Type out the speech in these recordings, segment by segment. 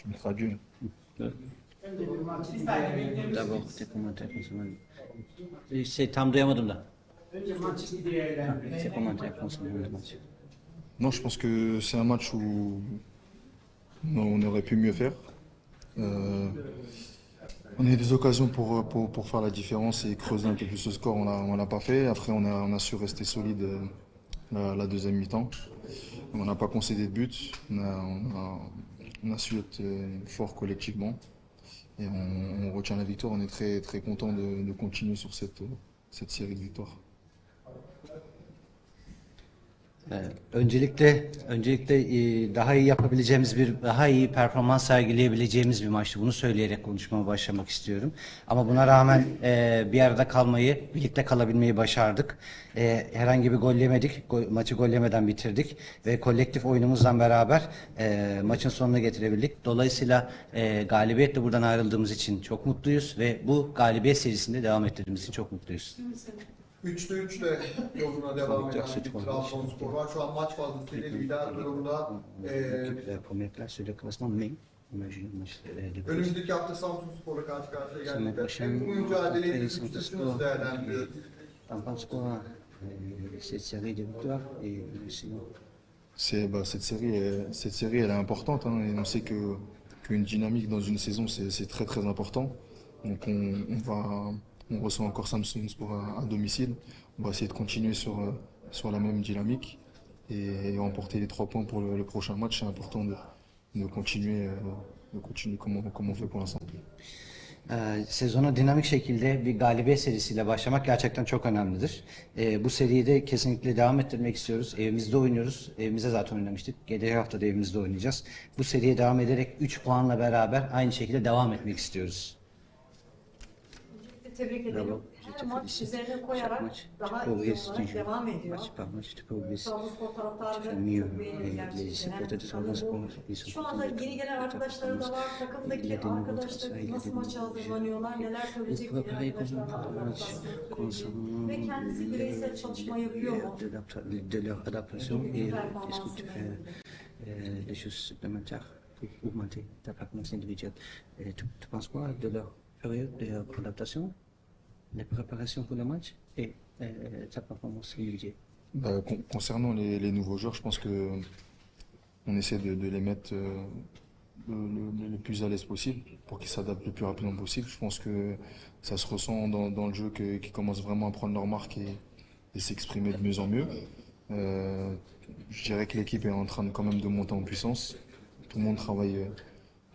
Tu me traduis. D'abord tes commentaires. Şey tam duyamadım da. Tes commentaires concernant le match. Non, je pense que c'est un match où on aurait pu mieux faire. Euh, on a eu des occasions pour, pour, pour faire la différence et creuser un peu plus le score. On ne l'a pas fait. Après, on a, on a su rester solide euh, la, la deuxième mi-temps. On n'a pas concédé de but. On a, on a- on a su être euh, fort collectivement. Et on, retient la victoire. On est très, très content de, de continuer sur cette, cette série de victoires. Ee, Öncelikle öncelikle e, daha iyi yapabileceğimiz bir daha iyi performans sergileyebileceğimiz bir maçtı. Bunu söyleyerek konuşmama başlamak istiyorum. Ama buna rağmen e, bir arada kalmayı, birlikte kalabilmeyi başardık. E, herhangi bir gol yemedik. Maçı gol yemeden bitirdik ve kolektif oyunumuzla beraber maçın sonuna getirebildik. Dolayısıyla galibiyetle buradan ayrıldığımız için çok mutluyuz ve bu galibiyet serisinde devam ettirdiğimiz için çok mutluyuz. 3'te 3'le yoluna devam eden bir Trabzonspor var. Şu an maç fazlasıyla lider durumda. Ee, önümüzdeki hafta Samsunspor'la karşı karşıya gelecekler. prochaine, Bu mücadeleyi nasıl değerlendiriyorsunuz? T'en penses quoi cette série de victoires et sinon C'est bah, cette série, est- cette série, elle est importante. hein, et on sait que qu'une dynamique dans une saison, c'est c'est très très important. Donc on, on va, on reçoit encore Samsung pour à domicile. On va essayer de continuer sur euh, sur la même dynamique et, remporter les trois points pour le, le prochain match. C'est important de, de continuer, euh, de continuer comme comme on fait pour l'instant. Ee, dinamik şekilde bir galibiyet serisiyle başlamak gerçekten çok önemlidir. Ee, bu seriyi de kesinlikle devam ettirmek istiyoruz. Evimizde oynuyoruz. Evimizde zaten oynamıştık. Gelecek hafta da evimizde oynayacağız. Bu seriye devam ederek 3 puanla beraber aynı şekilde devam etmek istiyoruz. Tebrik ederim. Bravo. Her maç üzerine koyarak daha iyi olarak devam ediyor. match par match, tu progresses. Trabzonspor taraftarı da mieux, çok les supporters de ils sont Şu anda yeni gelen de arkadaşları da var. Takımdaki arkadaşlar nasıl maça hazırlanıyorlar, neler söyleyecek préparer arkadaşlar match concernant Ve kendisi bireysel çalışma yapıyor mu? de, l'adapta- de leur adaptation et est-ce que tu fais euh, des choses supplémentaires pour augmenter ta performance individuelle Et tu, tu penses quoi de leur période d'adaptation, les préparations pour le match et euh, ta performance individuelle Bah, con- concernant les, nouveaux joueurs, je pense que on essaie de, les mettre euh, le, plus à l'aise possible pour qu'ils s'adaptent le plus rapidement possible. Je pense que ça se ressent dans, le jeu qu'ils commencent vraiment à prendre leur marque et, s'exprimer de mieux en mieux. Euh, je dirais que l'équipe est en train de, quand même de monter en puissance. Tout le monde travaille euh,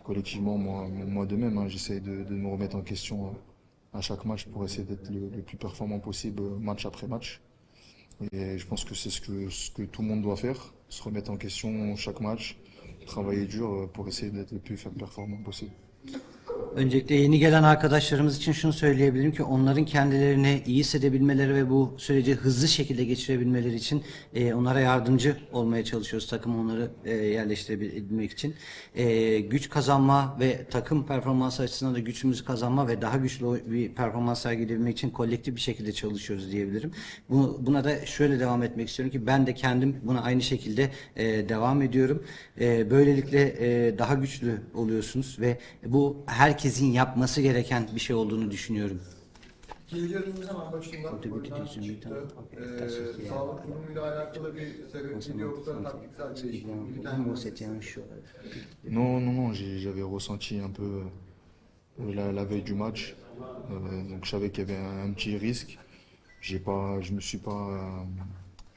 collectivement, moi, moi de même. hein. J'essaie de, de me remettre en question à chaque match pour essayer d'être le, plus performant possible match après match. Et je pense que c'est ce que, ce que tout le monde doit faire, se remettre en question chaque match, travailler dur euh, pour essayer d'être le plus performant possible. Öncelikle yeni gelen arkadaşlarımız için şunu söyleyebilirim ki onların kendilerini iyi hissedebilmeleri ve bu süreci hızlı şekilde geçirebilmeleri için e, onlara yardımcı olmaya çalışıyoruz takım onları e, yerleştirebilmek için. E, güç kazanma ve takım performansı açısından da gücümüzü kazanma ve daha güçlü bir performans sergileyebilmek için kolektif bir şekilde çalışıyoruz diyebilirim. Bu, buna da şöyle devam etmek istiyorum ki ben de kendim buna aynı şekilde e, devam ediyorum. E, böylelikle e, daha güçlü oluyorsunuz ve bu herkesin yapması gereken bir şey olduğunu düşünüyorum. Hemen çıktı. Ee, sağlık durumuyla alakalı yoksa taktiksel değişiklikten. Non, non, non, j'avais ressenti un peu euh, la, la veille du match. Euh, donc je savais qu'il y avait un, un petit risque. J'ai pas, je me suis pas, euh,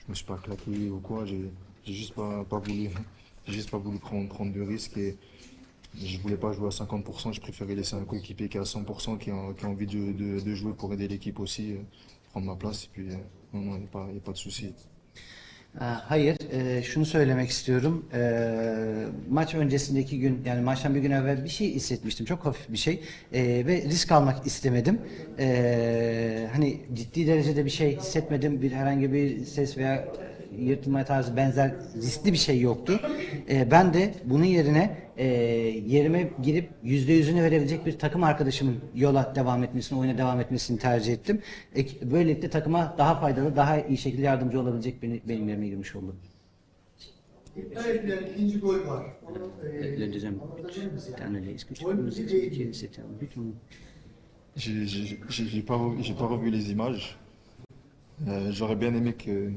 je me suis pas claqué ou quoi. J'ai juste pas, pas voulu, j'ai juste pas voulu prendre, prendre de risques et je voulais pas jouer à 50%. Je préférais laisser un coéquipier qui est à 100%, qui a, qui a envie de, de- de jouer pour aider l'équipe aussi, euh, prendre ma place. Et puis euh, non, non, il n'y a a pas de souci. Hayır, e, şunu söylemek istiyorum. Ee, maç öncesindeki gün, yani maçtan bir gün evvel bir şey hissetmiştim, çok hafif bir şey Ee, ve risk almak istemedim. Ee, hani ciddi derecede bir şey hissetmedim, bir herhangi bir ses veya yırtılma tarzı benzer riskli bir şey yoktu. Ee, ben de bunun yerine e, yerime girip yüzde yüzünü verebilecek bir takım arkadaşımın yola devam etmesini, oyuna devam etmesini tercih ettim. E, böylelikle takıma daha faydalı, daha iyi şekilde yardımcı olabilecek beni, benim yerime girmiş oldu. Evet yani ikinci gol var. Onu, e, Le deuxième but, c'était analyse. Est-ce que tu peux nous expliquer C'était un but ou... J'ai pas, pas revu les images. Euh, J'aurais bien aimé que,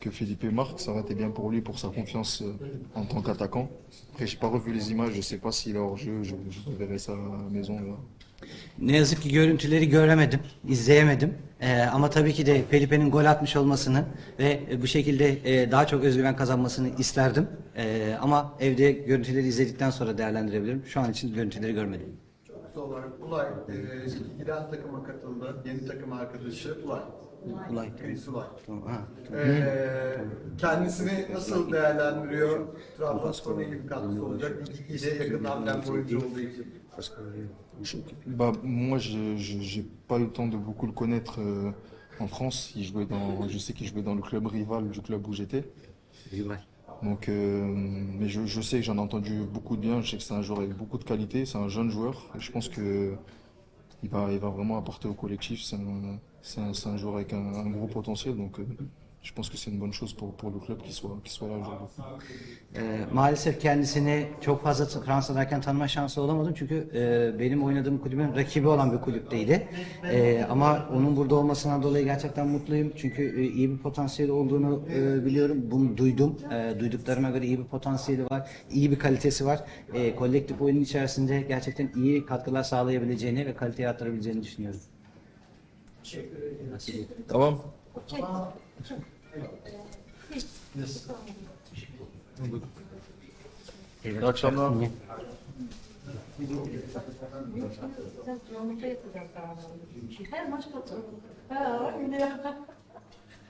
que Felipe marque, ça aurait été bien pour lui, pour sa confiance euh, en tant qu'attaquant. Après, j'ai pas revu les images, je sais pas s'il est hors jeu, je, je verrai ça à la maison. là. Ne yazık ki görüntüleri göremedim, izleyemedim. Ee, ama tabii ki de Felipe'nin gol atmış olmasını ve e, bu şekilde e, daha çok özgüven kazanmasını isterdim. Ee, ama evde görüntüleri izledikten sonra değerlendirebilirim. Şu an için görüntüleri görmedim. Olarak Ulay e, giden takıma katıldı. Yeni takım arkadaşı Ulay. Ulay. Chris Ulay. Tamam, ha. Kendisini nasıl değerlendiriyor? Trabzonspor'a iyi bir katkısı olacak. İyi de yakından bilen bir oyuncu olduğu için. Bah, moi, je j'ai pas eu le temps de beaucoup le connaître euh, en France. Il jouait dans, je sais qu'il jouait dans le club rival du club où j'étais. Donc, euh, mais je, sais que j'en ai entendu beaucoup de bien. Je sais que c'est un joueur avec beaucoup de qualité. C'est un jeune joueur. Je pense que il va, il va vraiment apporter au collectif. C'est un, un, joueur avec un, un gros potentiel. Donc, euh, je pense que c'est une bonne chose pour, pour le club qu'il soit, qu'il soit là aujourd'hui. Ee, maalesef kendisini çok fazla Fransa'dayken tanıma şansı olamadım çünkü e, benim oynadığım kulübün rakibi olan bir kulüpteydi. E, ama onun burada olmasından dolayı gerçekten mutluyum çünkü e, iyi bir potansiyeli olduğunu e, biliyorum. Bunu duydum. E, duyduklarıma göre iyi bir potansiyeli var, iyi bir kalitesi var. E, kolektif oyunun içerisinde gerçekten iyi katkılar sağlayabileceğini ve kaliteyi arttırabileceğini düşünüyorum. Nasıl? Tamam. Evet. Yes. Dag Sandra. Helemaal